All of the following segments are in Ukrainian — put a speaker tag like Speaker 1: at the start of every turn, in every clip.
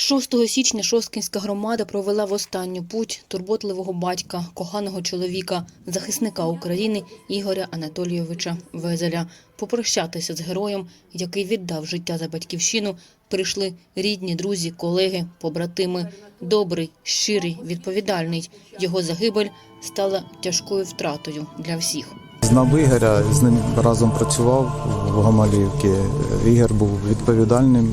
Speaker 1: 6 січня Шосткінська громада провела в останню путь турботливого батька, коханого чоловіка, захисника України Ігоря Анатолійовича Везеля. Попрощатися з героєм, який віддав життя за батьківщину, прийшли рідні, друзі, колеги, побратими. Добрий, щирий, відповідальний. Його загибель стала тяжкою втратою для всіх.
Speaker 2: Знав Ігоря, з ним разом працював в Гомалівці. Ігор був відповідальним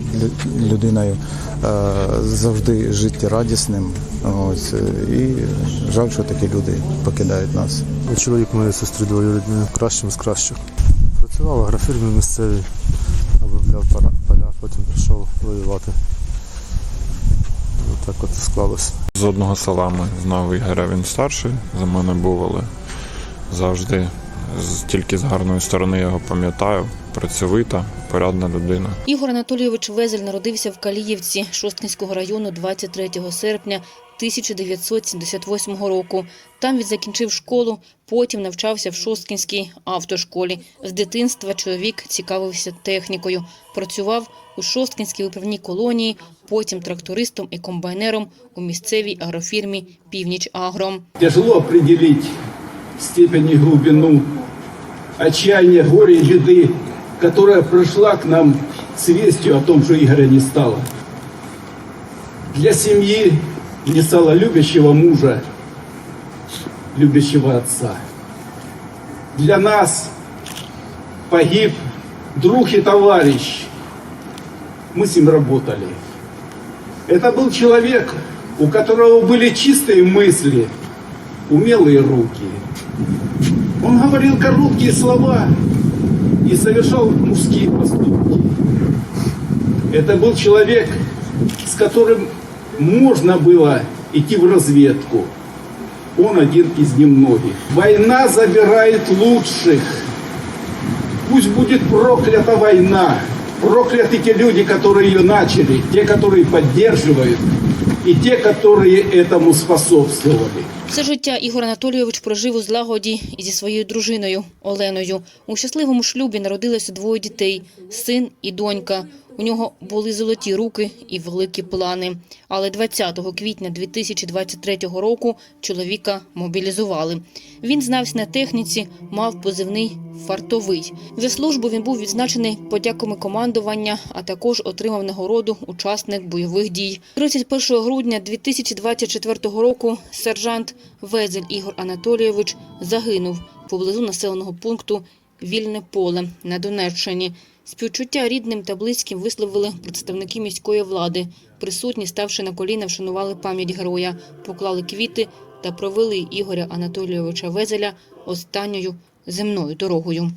Speaker 2: людиною, е, завжди життєрадісним. Ось, і жаль, що такі люди покидають нас.
Speaker 3: Чоловік моєї сестри двоюрідної, кращим з кращих. Працював в агрофірмі місцевій, обробляв поля, потім пішов воювати. Так от склалося.
Speaker 4: З одного села ми знав Ігоря, він старший за мене був, але завжди тільки з гарної сторони його пам'ятаю. Працьовита, порядна людина.
Speaker 1: Ігор Анатолійович Везель народився в Каліївці Шосткинського району 23 серпня 1978 року. Там він закінчив школу, потім навчався в Шосткинській автошколі. З дитинства чоловік цікавився технікою. Працював у Шосткинській виправній колонії, потім трактористом і комбайнером у місцевій агрофірмі Північ Агро.
Speaker 5: Тяжело определить степень и глубину отчаяния, горя и беды, которая пришла к нам с вестью о том, что Игоря не стало. Для семьи не стало любящего мужа, любящего отца. Для нас погиб друг и товарищ. Мы с ним работали. Это был человек, у которого были чистые мысли, умелые руки. Он говорил короткие слова и совершал мужские поступки. Это был человек, с которым можно было идти в разведку. Он один из немногих. Война забирает лучших. Пусть будет проклята война. Прокляты те люди, которые ее начали, те, которые поддерживают, и ті, які цьому способствували.
Speaker 1: Все життя Ігор Анатолійович прожив у злагоді і зі своєю дружиною Оленою. У щасливому шлюбі народилося двоє дітей – син і донька. У нього були золоті руки і великі плани. Але 20 квітня 2023 року чоловіка мобілізували. Він знався на техніці, мав позивний «фартовий». За службу він був відзначений подяками командування, а також отримав нагороду «Учасник бойових дій». 31 грудня 2024 року сержант Везель Ігор Анатолійович загинув поблизу населеного пункту Вільне поле на Донеччині. Співчуття рідним та близьким висловили представники міської влади. Присутні, ставши на коліна, вшанували пам'ять героя, поклали квіти та провели Ігоря Анатолійовича Везеля останньою земною дорогою.